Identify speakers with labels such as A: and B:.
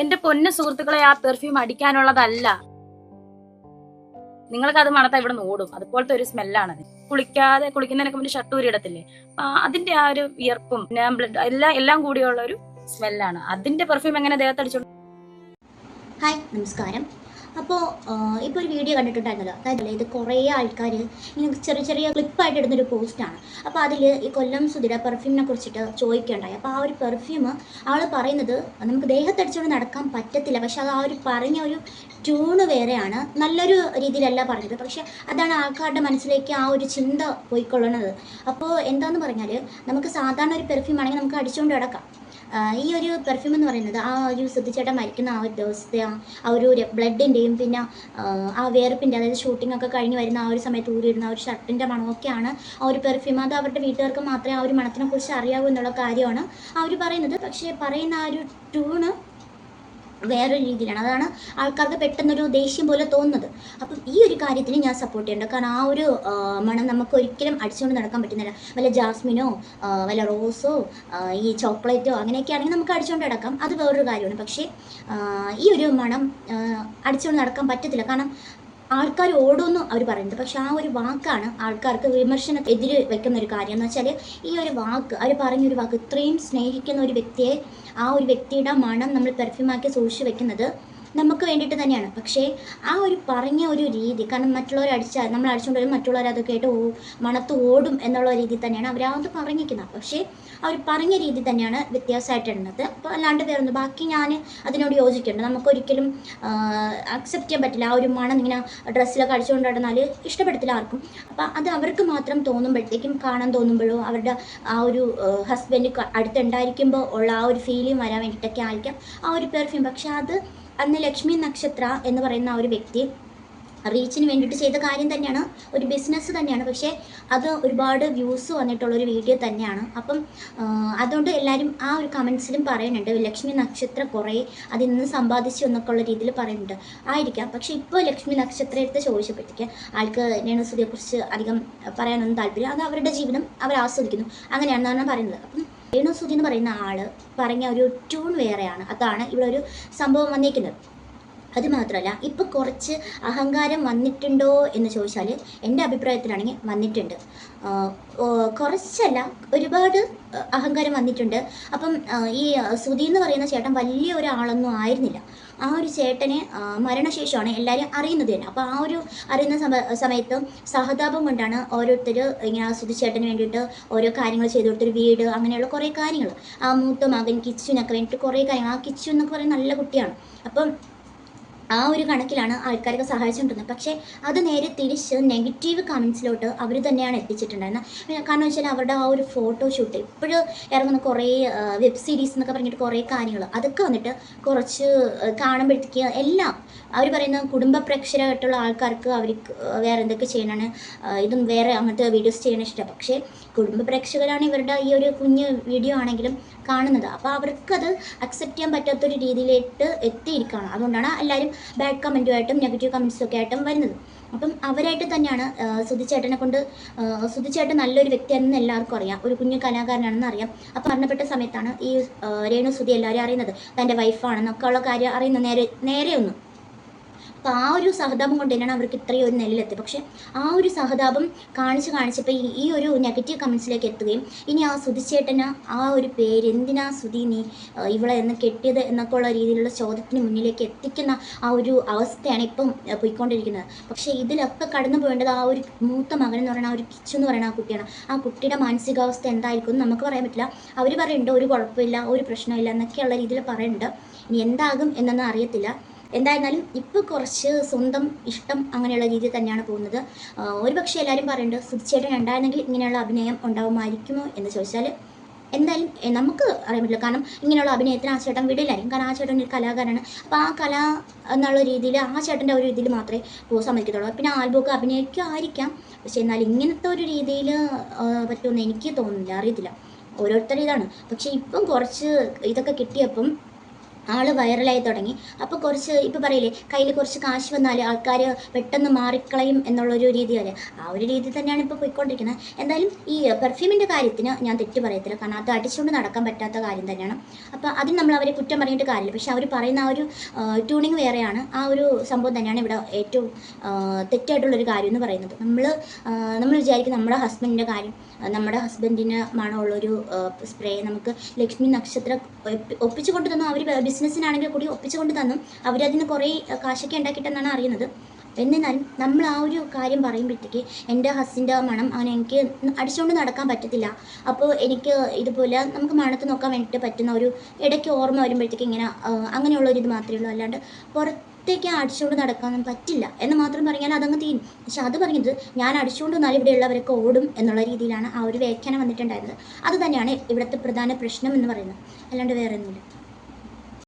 A: എന്റെ പൊന്ന സുഹൃത്തുക്കളെ ആ പെർഫ്യൂം അടിക്കാനുള്ളതല്ല. നിങ്ങൾക്ക് അത് മണത്താ ഇവിടെ ഓടും. അതുപോലത്തെ ഒരു സ്മെല്ലാണത്. കുളിക്കാതെ കുളിക്കുന്നതിനൊക്കെ മുന്നേ ഷട്ടൂരി ഇടത്തില്ലേ? അതിന്റെ ആ ഒരു വിയർപ്പും ബ്ലഡ് എല്ലാം എല്ലാം കൂടിയുള്ള ഒരു സ്മെല്ലാണ്. അതിന്റെ പെർഫ്യൂം എങ്ങനെ ദേഹത്തടിച്ചോളൂ
B: ഹായ് നമസ്കാരം. അപ്പോൾ ഇപ്പോൾ ഒരു വീഡിയോ കണ്ടിട്ടുണ്ടായിരുന്നല്ലോ. അതായത് ഇത് കുറേ ആൾക്കാർ ഇങ്ങനെ ചെറിയ ചെറിയ ക്ലിപ്പായിട്ട് ഇടുന്നൊരു പോസ്റ്റാണ് അപ്പോൾ അതിൽ ഈ കൊല്ലം സുധിര പെർഫ്യൂമിനെ കുറിച്ചിട്ട് ചോദിക്കുകയുണ്ടായി. അപ്പോൾ ആ ഒരു പെർഫ്യൂം ആൾ പറയുന്നത് നമുക്ക് ദേഹത്തടിച്ചുകൊണ്ട് നടക്കാൻ പറ്റത്തില്ല. പക്ഷെ അത് ആ ഒരു പറഞ്ഞ ഒരു ട്യൂണ് വേറെയാണ്. നല്ലൊരു രീതിയിലല്ല പറഞ്ഞത്. പക്ഷേ അതാണ് ആൾക്കാരുടെ മനസ്സിലേക്ക് ആ ഒരു ചിന്ത പോയിക്കൊള്ളുന്നത്. അപ്പോൾ എന്താണെന്ന് പറഞ്ഞാൽ നമുക്ക് സാധാരണ ഒരു പെർഫ്യൂം ആണെങ്കിൽ നമുക്ക് അടിച്ചുകൊണ്ട് കിടക്കാം ഈ ഒരു പെർഫ്യൂം എന്ന് പറയുന്നത് ആ ഒരു ശ്രദ്ധിച്ചേട്ടൻ മരിക്കുന്ന ആ ഒരു ദിവസത്തെ ആ ഒരു ബ്ലഡിന്റെയും പിന്നെ ആ വേർപ്പിന്റെ അതായത് ഷൂട്ടിംഗ് ഒക്കെ കഴിഞ്ഞ് വരുന്ന ആ ഒരു സമയത്ത് ഊരിയിടുന്ന ആ ഒരു ഷർട്ടിന്റെ മണമൊക്കെയാണ് ആ ഒരു പെർഫ്യൂം അത് അവരുടെ വീട്ടുകാർക്ക് മാത്രമേ ആ ഒരു മണത്തിനെ കുറിച്ച് അറിയാവൂ എന്നുള്ള കാര്യമാണ്. അവർ പറയുന്നത്. പക്ഷേ പറയുന്ന ആ ഒരു ട്യൂണ് വേറൊരു രീതിയിലാണ്. അതാണ് ആൾക്കാർക്ക് പെട്ടെന്നൊരു ദേഷ്യം പോലെ തോന്നുന്നത്. അപ്പം ഈ ഒരു കാര്യത്തിന് ഞാൻ സപ്പോർട്ട് ചെയ്യുന്നുണ്ട്. കാരണം ആ ഒരു മണം നമുക്ക് ഒരിക്കലും അടിച്ചുകൊണ്ട് നടക്കാൻ പറ്റുന്നില്ല. വല്ല ജാസ്മിനോ വല്ല റോസോ ഈ ചോക്ലേറ്റോ അങ്ങനെയൊക്കെ ആണെങ്കിൽ നമുക്ക് അടിച്ചുകൊണ്ട് നടക്കാം. അത് വേറൊരു കാര്യമാണ്. പക്ഷേ ഈ ഒരു മണം അടിച്ചുകൊണ്ട് നടക്കാൻ പറ്റത്തില്ല. കാരണം ആൾക്കാർ ഓടുമെന്ന് അവർ പറയുന്നത്. പക്ഷെ ആ ഒരു വാക്കാണ് ആൾക്കാർക്ക് വിമർശനം എതിര് വെക്കുന്ന ഒരു കാര്യം. എന്ന് വെച്ചാൽ ഈ ഒരു വാക്ക് അവർ പറഞ്ഞൊരു വാക്ക് ഇത്രയും സ്നേഹിക്കുന്ന ഒരു വ്യക്തിയെ ആ ഒരു വ്യക്തിയുടെ മണം നമ്മൾ പെർഫ്യൂമാക്കി സൂക്ഷിച്ച് വെക്കുന്നത് നമുക്ക് വേണ്ടിയിട്ട് തന്നെയാണ്. പക്ഷേ ആ ഒരു പറഞ്ഞ ഒരു രീതി കാരണം മറ്റുള്ളവർ അടിച്ചാൽ നമ്മൾ അടിച്ചുകൊണ്ട് മറ്റുള്ളവർ അത് കേട്ട് ഓ മണത്ത് ഓടും എന്നുള്ള രീതി തന്നെയാണ് അവർ അത് പറഞ്ഞിരിക്കുന്നത്. പക്ഷേ അവർ പറഞ്ഞ രീതി തന്നെയാണ് വ്യത്യാസമായിട്ടുള്ളത്. അപ്പോൾ അല്ലാണ്ട് വേറൊന്നും ബാക്കി ഞാൻ അതിനോട് യോജിക്കുന്നുണ്ട് നമുക്കൊരിക്കലും അക്സെപ്റ്റ് ചെയ്യാൻ പറ്റില്ല. ആ ഒരു മണം ഇങ്ങനെ ഡ്രസ്സിലൊക്കെ അടിച്ചുകൊണ്ട് നടന്നാൽ ഇഷ്ടപ്പെടത്തില്ല ആർക്കും. അപ്പോൾ അത് അവർക്ക് മാത്രം തോന്നുമ്പോഴത്തേക്കും കാണാൻ തോന്നുമ്പോഴോ അവരുടെ ആ ഒരു ഹസ്ബൻഡ് അടുത്തുണ്ടായിരിക്കുമ്പോൾ ഉള്ള ആ ഒരു ഫീലിംഗ് വരാൻ വേണ്ടിയിട്ടൊക്കെ ആയിരിക്കാം ആ ഒരു പെർഫ്യൂം പക്ഷേ അത് അന്ന് ലക്ഷ്മി നക്ഷത്ര എന്ന് പറയുന്ന ഒരു വ്യക്തി റീച്ചിന് വേണ്ടിയിട്ട് ചെയ്ത കാര്യം തന്നെയാണ് ഒരു ബിസിനസ് തന്നെയാണ്. പക്ഷേ അത് ഒരുപാട് വ്യൂസ് വന്നിട്ടുള്ള ഒരു വീഡിയോ തന്നെയാണ്. അപ്പം അതുകൊണ്ട് എല്ലാവരും ആ ഒരു കമൻസിലും പറയുന്നുണ്ട് ലക്ഷ്മി നക്ഷത്ര കുറേ അതിൽ നിന്ന് സമ്പാദിച്ചു എന്നൊക്കെ ഉള്ള രീതിയിൽ പറയുന്നുണ്ട്. ആയിരിക്കാം. പക്ഷേ ഇപ്പോൾ ലക്ഷ്മി നക്ഷത്ര എടുത്ത് ചോദിച്ചപ്പോഴത്തേക്ക് ആൾക്ക് രേണുസുതിയെക്കുറിച്ച് അധികം പറയാനൊന്നും താല്പര്യം അത് അവരുടെ ജീവിതം അവർ ആസ്വദിക്കുന്നു. അങ്ങനെയാണെന്നാണ് പറയുന്നത്. അപ്പം രേണുസുതി എന്ന് പറയുന്ന ആൾ പറഞ്ഞ ഒരു ട്യൂൺ വേറെയാണ്. അതാണ് ഇവിടെ ഒരു സംഭവം വന്നിരിക്കുന്നത് അത് മാത്രമല്ല ഇപ്പം കുറച്ച് അഹങ്കാരം വന്നിട്ടുണ്ടോ എന്ന് ചോദിച്ചാൽ എന്റെ അഭിപ്രായത്തിലാണെങ്കിൽ വന്നിട്ടുണ്ട്. കുറച്ചല്ല ഒരുപാട് അഹങ്കാരം വന്നിട്ടുണ്ട്. അപ്പം ഈ സുധി എന്ന് പറയുന്ന ചേട്ടൻ വലിയ ഒരാളൊന്നും ആയിരുന്നില്ല. ആ ഒരു ചേട്ടനെ മരണശേഷമാണ് എല്ലാവരും അറിയുന്നത് തന്നെ. അപ്പോൾ ആ ഒരു അറിയുന്ന സമ സമയത്ത് സഹതാപം കൊണ്ടാണ് ഓരോരുത്തർ ഇങ്ങനെ ആ സുധി ചേട്ടന് വേണ്ടിയിട്ട് ഓരോ കാര്യങ്ങൾ ചെയ്തു കൊടുത്തൊരു വീട് അങ്ങനെയുള്ള കുറേ കാര്യങ്ങൾ ആ മൂത്ത മകൻ കിച്ചുവിനൊക്കെ വേണ്ടിയിട്ട് കുറേ കാര്യങ്ങൾ ആ കിച്ചു എന്നൊക്കെ പറയുന്ന നല്ല കുട്ടിയാണ്. അപ്പം ആ ഒരു കണക്കിലാണ് ആൾക്കാരൊക്കെ സഹായിച്ചുകൊണ്ടിരുന്നത് പക്ഷേ അത് നേരെ തിരിച്ച് നെഗറ്റീവ് കമൻസിലോട്ട് അവർ തന്നെയാണ് എത്തിച്ചിട്ടുണ്ടായിരുന്നത്. കാരണം വെച്ചാൽ അവരുടെ ആ ഒരു ഫോട്ടോ ഷൂട്ട് ഇപ്പോഴും ഇറങ്ങുന്ന കുറേ വെബ് സീരീസ് എന്നൊക്കെ പറഞ്ഞിട്ട് കുറേ കാര്യങ്ങൾ അതൊക്കെ വന്നിട്ട് കുറച്ച് കാണുമ്പോഴത്തേക്ക് എല്ലാം അവർ പറയുന്ന കുടുംബ പ്രേക്ഷകരായിട്ടുള്ള ആൾക്കാർക്ക് അവർക്ക് വേറെ എന്തൊക്കെ ചെയ്യണമാണ് ഇതും വേറെ അങ്ങനത്തെ വീഡിയോസ് ചെയ്യണ ഇഷ്ടം. പക്ഷേ കുടുംബ പ്രേക്ഷകരാണ് ഇവരുടെ ഈ ഒരു കുഞ്ഞ് വീഡിയോ ആണെങ്കിലും കാണുന്നത്. അപ്പോൾ അവർക്കത് അക്സെപ്റ്റ് ചെയ്യാൻ പറ്റാത്തൊരു രീതിയിലേക്ക് എത്തിയിരിക്കുകയാണ്. അതുകൊണ്ടാണ് എല്ലാവരും ബാഡ് കമന്റുമായിട്ടും നെഗറ്റീവ് കമൻസും ഒക്കെ ആയിട്ടും വരുന്നത്. അപ്പം അവരായിട്ട് തന്നെയാണ് സുധിച്ചേട്ടനെ കൊണ്ട് സുധിച്ചേട്ടൻ നല്ലൊരു വ്യക്തിയാണെന്ന് എല്ലാവർക്കും അറിയാം. ഒരു കുഞ്ഞു കലാകാരനാണെന്ന് അറിയാം. അപ്പം മരണപ്പെട്ട സമയത്താണ് ഈ രേണു സുധി എല്ലാവരും അറിയുന്നത്. തന്റെ വൈഫാണെന്നൊക്കെ ഉള്ള കാര്യം അറിയുന്നത് നേരെ നേരെ ഒന്നും അപ്പോൾ ആ ഒരു സഹതാപം കൊണ്ട് തന്നെയാണ് അവർക്ക് ഇത്രയും ഒരു നിലയിലെത്തുക പക്ഷേ ആ ഒരു സഹതാപം കാണിച്ച് കാണിച്ചപ്പോൾ ഈ ഒരു നെഗറ്റീവ് കമൻസിലേക്ക് എത്തുകയും ഇനി ആ സുതിച്ചേട്ടന് ആ ഒരു പേര് എന്തിനാ സുതി നീ ഇവളെ എന്ന് കെട്ടിയത് എന്നൊക്കെ ഉള്ള രീതിയിലുള്ള ചോദ്യത്തിന് മുന്നിലേക്ക് എത്തിക്കുന്ന ആ ഒരു അവസ്ഥയാണ് ഇപ്പം പോയിക്കൊണ്ടിരിക്കുന്നത്. പക്ഷേ ഇതിലൊക്കെ കടന്നു പോകേണ്ടത് ആ ഒരു മൂത്ത മകൻ എന്ന് പറയുന്ന ആ ഒരു കിച്ചു എന്ന് പറയുന്ന ആ കുട്ടിയാണ്. ആ കുട്ടിയുടെ മാനസികാവസ്ഥ എന്തായിരിക്കും നമുക്ക് പറയാൻ പറ്റില്ല. അവർ പറയുന്നുണ്ട് ഒരു കുഴപ്പമില്ല ഒരു പ്രശ്നമില്ല എന്നൊക്കെയുള്ള രീതിയിൽ പറയുന്നുണ്ട്. ഇനി എന്താകും എന്നൊന്നും അറിയത്തില്ല. എന്തായിരുന്നാലും ഇപ്പോൾ കുറച്ച് സ്വന്തം ഇഷ്ടം അങ്ങനെയുള്ള രീതിയിൽ തന്നെയാണ് പോകുന്നത്. ഒരുപക്ഷെ എല്ലാവരും പറയുന്നുണ്ട് സുധിച്ചേട്ടൻ ഉണ്ടായിരുന്നെങ്കിൽ ഇങ്ങനെയുള്ള അഭിനയം ഉണ്ടാവുമായിരിക്കുമോ എന്ന് ചോദിച്ചാൽ എന്തായാലും നമുക്ക് അറിയാൻ പറ്റില്ല. കാരണം ഇങ്ങനെയുള്ള അഭിനയത്തിന് ആ ചേട്ടൻ വിടില്ലായിരിക്കും. കാരണം ആ ചേട്ടൻ ഒരു കലാകാരനാണ്. അപ്പോൾ ആ കല എന്നുള്ള രീതിയിൽ ആ ചേട്ടന്റെ ഒരു രീതിയിൽ മാത്രമേ പോകാൻ സമ്മതിക്കത്തുള്ളൂ. പിന്നെ ആൽബമൊക്കെ അഭിനയിക്കുമായിരിക്കാം. പക്ഷെ എന്നാൽ ഇങ്ങനത്തെ ഒരു രീതിയിൽ പറ്റുമെന്ന് എനിക്ക് തോന്നുന്നില്ല. അറിയത്തില്ല. ഓരോരുത്തരുടെ ഇതാണ്. പക്ഷേ ഇപ്പം കുറച്ച് ഇതൊക്കെ കിട്ടിയപ്പം ആൾ വൈറലായി തുടങ്ങി. അപ്പോൾ കുറച്ച് ഇപ്പോൾ പറയില്ലേ കയ്യിൽ കുറച്ച് കാശ് വന്നാൽ ആൾക്കാർ പെട്ടെന്ന് മാറിക്കളയും എന്നുള്ളൊരു രീതിയല്ലേ? ആ ഒരു രീതി തന്നെയാണ് ഇപ്പോൾ പോയിക്കൊണ്ടിരിക്കുന്നത്. എന്തായാലും ഈ പെർഫ്യൂമിന്റെ കാര്യത്തിന് ഞാൻ തെറ്റ് പറയത്തില്ല. കാരണം അത് അടിച്ചുകൊണ്ട് നടക്കാൻ പറ്റാത്ത കാര്യം തന്നെയാണ്. അപ്പോൾ അതിന് നമ്മൾ അവരെ കുറ്റം പറഞ്ഞിട്ട് കാര്യമില്ല. പക്ഷേ അവർ പറയുന്ന ആ ഒരു ട്യൂണിങ് വേറെയാണ്. ആ ഒരു സംഭവം തന്നെയാണ് ഇവിടെ ഏറ്റവും തെറ്റായിട്ടുള്ളൊരു കാര്യം എന്ന് പറയുന്നത്. നമ്മൾ നമ്മൾ വിചാരിക്കും നമ്മുടെ ഹസ്ബൻഡിന്റെ കാര്യം നമ്മുടെ ഹസ്ബൻഡിന് മണമുള്ളൊരു സ്പ്രേ നമുക്ക് ലക്ഷ്മി നക്ഷത്രം ഒപ്പി- ഒപ്പിച്ചു കൊണ്ട് അവർ ബിസിനസ്സിനാണെങ്കിൽ കൂടി ഒപ്പിച്ചു കൊണ്ട് തന്നു. അവരതിന് കുറേ കാശൊക്കെ ഉണ്ടാക്കിയിട്ടെന്നാണ് അറിയുന്നത്. എന്നിരുന്നാലും നമ്മൾ ആ ഒരു കാര്യം പറയുമ്പോഴത്തേക്ക് എന്റെ ഹസ്സിന്റെ മണം അവൻ എനിക്ക് അടിച്ചുകൊണ്ട് നടക്കാൻ പറ്റത്തില്ല. അപ്പോൾ എനിക്ക് ഇതുപോലെ നമുക്ക് മണത്ത് നോക്കാൻ വേണ്ടിയിട്ട് പറ്റുന്ന ഒരു ഇടയ്ക്ക് ഓർമ്മ വരുമ്പോഴത്തേക്ക് ഇങ്ങനെ അങ്ങനെയുള്ള ഒരു ഇത് മാത്രമേ ഉള്ളൂ. അല്ലാണ്ട് പുറത്തേക്ക് അടിച്ചുകൊണ്ട് നടക്കാനൊന്നും പറ്റില്ല എന്ന് മാത്രം പറഞ്ഞാൽ അതങ്ങ് തീരും. പക്ഷെ അത് പറഞ്ഞത് ഞാൻ അടിച്ചുകൊണ്ട് വന്നാൽ ഇവിടെയുള്ളവരൊക്കെ ഓടും എന്നുള്ള രീതിയിലാണ് ആ ഒരു വ്യാഖ്യാനം വന്നിട്ടുണ്ടായിരുന്നത്. അത് തന്നെയാണ് ഇവിടുത്തെ പ്രധാന പ്രശ്നം എന്ന് പറയുന്നത്. അല്ലാണ്ട് വേറെ ഒന്നുമില്ല